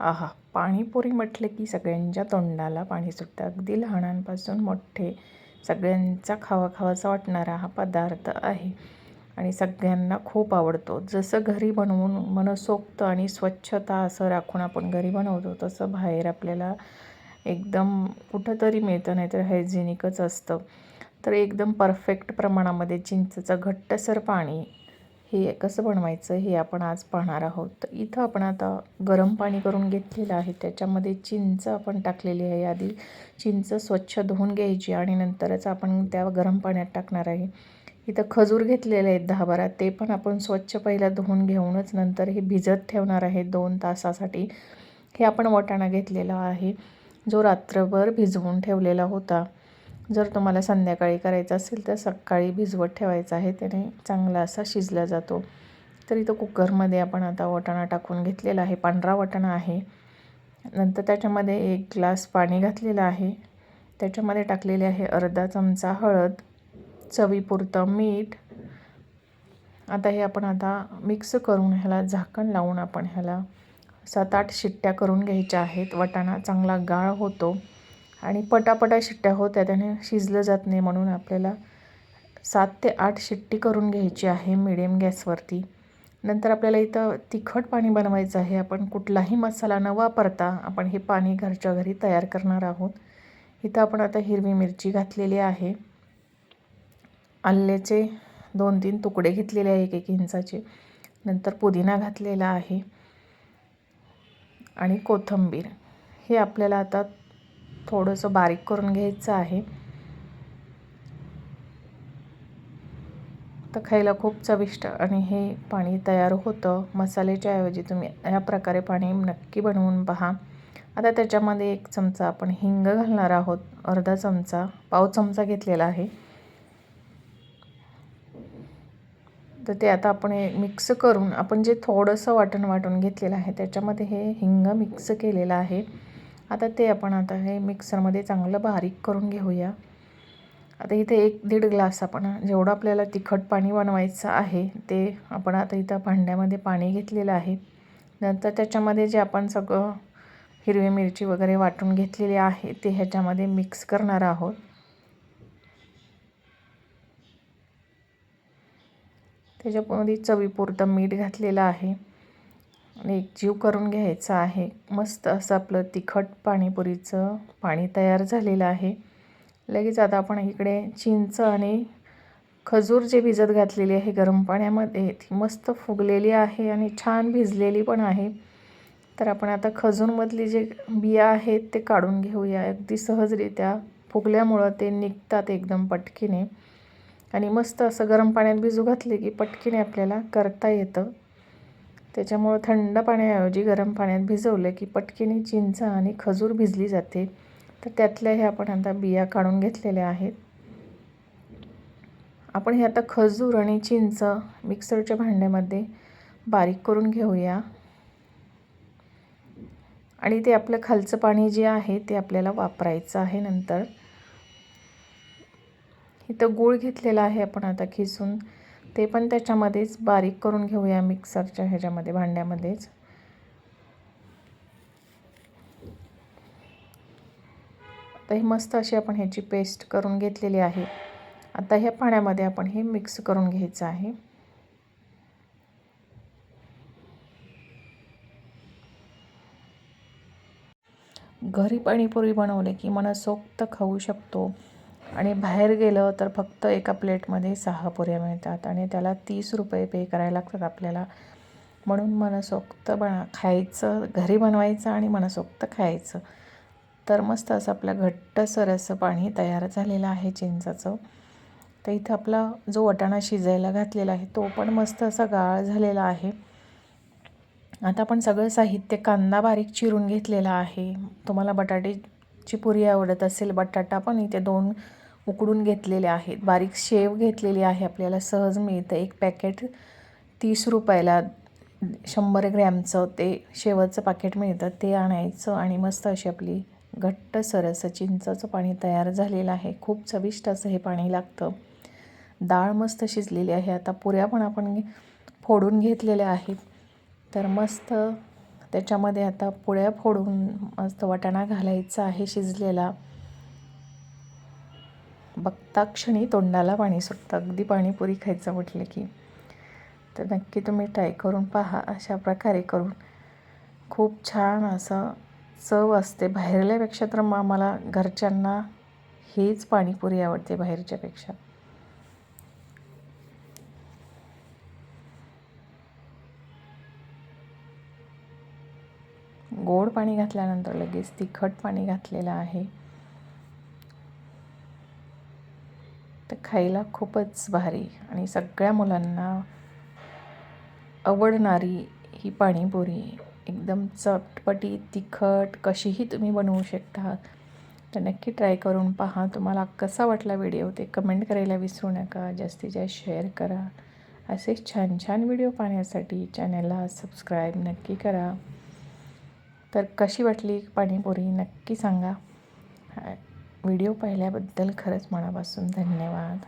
आहा पाणीपुरी म्हटलं की सगळ्यांच्या तोंडाला पाणी सुटतं. अगदी लहानांपासून मोठे सगळ्यांचा खावा खावासा वाटणारा हा पदार्थ आहे आणि सगळ्यांना खूप आवडतो. जसं घरी बनवून मनसोक्त आणि स्वच्छता असं राखून आपण घरी बनवतो तसं बाहेर आपल्याला एकदम कुठंतरी मिळतं नाहीतर हायजेनिकच असतं. तर एकदम परफेक्ट प्रमाणामध्ये चिंचचं घट्टसर पाणी हे कसं बनवायचं हे आपण आज पाहणार आहोत. तर इथं आपण आता गरम पाणी करून घेतलेलं आहे. त्याच्यामध्ये चिंच आपण टाकलेली आहे. आधी चिंच स्वच्छ धुवून घ्यायची आणि नंतरच आपण त्या गरम पाण्यात टाकणार आहे. इथं खजूर घेतलेले आहेत दहा बारा. ते पण आपण स्वच्छ पहिला धुवून घेऊनच नंतर हे भिजत ठेवणार आहे दोन तासासाठी. हे आपण वटाणा घेतलेला आहे. जो रात्रभर भिजवून ठेवलेला होता. जर तुम्हाला संध्याकाळी करायचं असेल तर सकाळी भिजवत ठेवायचं आहे त्याने चांगला असा शिजला जातो. तर इथं कुकरमध्ये आपण आता वाटाणा टाकून घेतलेला आहे पांढरा वाटाणा आहे. नंतर त्याच्यामध्ये एक ग्लास पाणी घातलेलं आहे. त्याच्यामध्ये टाकलेले आहे अर्धा चमचा हळद चवीपुरतं मीठ. आता हे आपण आता मिक्स करून ह्याला झाकण लावून आपण ह्याला सात आठ शिट्ट्या करून घ्यायच्या आहेत. वाटाणा चांगला गाळ होतो. आणि पटापटा शिट्ट्या होत्या त्याने शिजलं जात नाही म्हणून आपल्याला सात ते आठ शिट्टी करून घ्यायची आहे मिडियम गॅसवरती नंतर आपल्याला इथं तिखट पाणी बनवायचं आहे. आपण कुठलाही मसाला न वापरता आपण हे पाणी घरच्या घरी तयार करणार आहोत. इथं आपण आता हिरवी मिरची घातलेली आहे. आल्याचे दोन तीन तुकडे घेतलेले आहे एक एक इंचाचे. नंतर पुदिना घातलेला आहे. आणि कोथिंबीर. हे आपल्याला आता थोडंसं बारीक करून घ्यायचं आहे. तर खायला खूप चविष्ट आणि हे पाणी तयार होतं. मसाल्याच्या ऐवजी तुम्ही ह्या प्रकारे पाणी नक्की बनवून पहा. आता त्याच्यामध्ये एक चमचा आपण हिंग घालणार आहोत. अर्धा चमचा पाव चमचा घेतलेला आहे. तर ते आता आपण मिक्स करून आपण जे थोडंसं वाटण वाटून घेतलेलं आहे त्याच्यामध्ये हे हिंग मिक्स केलेलं आहे. आता ते आपण आता हे मिक्सरमध्ये चांगलं बारीक करून घेऊया. आता इथे एक दीड ग्लास आपण जेवढं आपल्याला तिखट पाणी बनवायचं आहे ते आपण आता इथं भांड्यामध्ये पाणी घेतलेलं आहे. नंतर त्याच्यामध्ये जे आपण सगळं हिरवी मिरची वगैरे वाटून घेतलेली आहे ते ह्याच्यामध्ये मिक्स करणार आहोत. त्याच्यामध्ये चवीपुरतं मीठ घातलेलं आहे. आणि एक जीव करून घ्यायचा आहे. मस्त असं आपलं तिखट पाणीपुरीचं पाणी तयार झालेलं आहे. लगेच आता आपण इकडे चिंच आणि खजूर जे भिजत घातलेली आहे गरम पाण्यामध्ये ती मस्त फुगलेली आहे आणि छान भिजलेली पण आहे. तर आपण आता खजूरमधली जे बिया आहेत ते काढून घेऊया. अगदी सहजरित्या फुगल्यामुळं ते निघतात एकदम पटकीने. आणि मस्त असं गरम पाण्यात भिजू घातले की पटकीने आपल्याला करता येतं. त्याच्यामुळं थंड पाण्याऐवजी गरम पाण्यात भिजवलं की पटकीने चिंच आणि खजूर भिजली जाते. तर त्यातल्या हे आपण आता बिया काढून घेतलेल्या आहेत. आपण हे आता खजूर आणि चिंच मिक्सरच्या भांड्यामध्ये बारीक करून घेऊया. आणि ते आपलं खालचं पाणी जे आहे ते आपल्याला वापरायचं आहे नंतर. इथं गूळ घेतलेला आहे आपण आता खिसून. ते पण त्याच्यामध्येच बारीक करून घेऊया मिक्सरच्या ह्याच्यामध्ये भांड्यामध्येच. तर ही मस्त अशी आपण ह्याची पेस्ट करून घेतलेली आहे. आता ह्या पाण्यामध्ये आपण हे मिक्स करून घ्यायचं आहे. घरी पाणीपुरी बनवले की मनसोक्त खाऊ शकतो. आणि बाहेर गेलं तर फक्त एका प्लेटमध्ये सहा पुऱ्या मिळतात आणि त्याला तीस रुपये पे करायला लागतात आपल्याला. म्हणून मनसोक्त बना खायचं घरी बनवायचं आणि मनसोक्त खायचं. तर मस्त असं आपलं घट्टसर असं पाणी तयार झालेलं आहे चिंचाचं. तर इथं आपला जो वटाणा शिजायला घातलेला आहे तो पण मस्त असा गाळ झालेला आहे. आता आपण सगळं साहित्य कांदा बारीक चिरून घेतलेला आहे. तुम्हाला बटाटेची पुरी आवडत असेल बटाटा पण इथे दोन उकडून घेतलेले आहेत. बारीक शेव घेतलेली आहे. आपल्याला सहज मिळतं. एक पॅकेट तीस रुपयाला शंभर ग्रॅमचं ते शेवचं पाकेट मिळतं. ते आणायचं आणि मस्त अशी आपली घट्ट सरस चिंचाचं पाणी तयार झालेलं आहे. खूप चविष्ट असं हे पाणी लागतं. डाळ मस्त शिजलेली आहे. आता पुऱ्या पण आपण फोडून घेतलेल्या आहेत. तर मस्त त्याच्यामध्ये आता पुळ्या फोडून मस्त वाटाणा घालायचा आहे शिजलेला. बघता क्षणी तोंडाला पाणी सुटतं. अगदी पाणीपुरी खायचं म्हटलं की. तर नक्की तुम्ही ट्राय करून पहा. अशा प्रकारे करून. खूप छान असं चव असते. बाहेरल्यापेक्षा तर मग मला घरच्यांना हेच पाणीपुरी आवडते बाहेरच्यापेक्षा. गोड पाणी घातल्यानंतर लगेच तिखट पाणी घातलेलं आहे. तर खायला खूपच भारी आणि सगळ्या मुलांना आवडणारी ही पाणीपुरी एकदम चटपटी तिखट कशीही तुम्ही बनवू शकता. तर नक्की ट्राय करून पहा. तुम्हाला कसा वाटला व्हिडिओ ते कमेंट करायला विसरू नका. जास्तीत जास्त शेअर करा. असेच छान छान व्हिडिओ पाहण्यासाठी चॅनलला सबस्क्राईब नक्की करा. तर कशी वाटली पाणीपुरी नक्की सांगा. व्हिडिओ पाहिल्याबद्दल खरंच मनापासून धन्यवाद.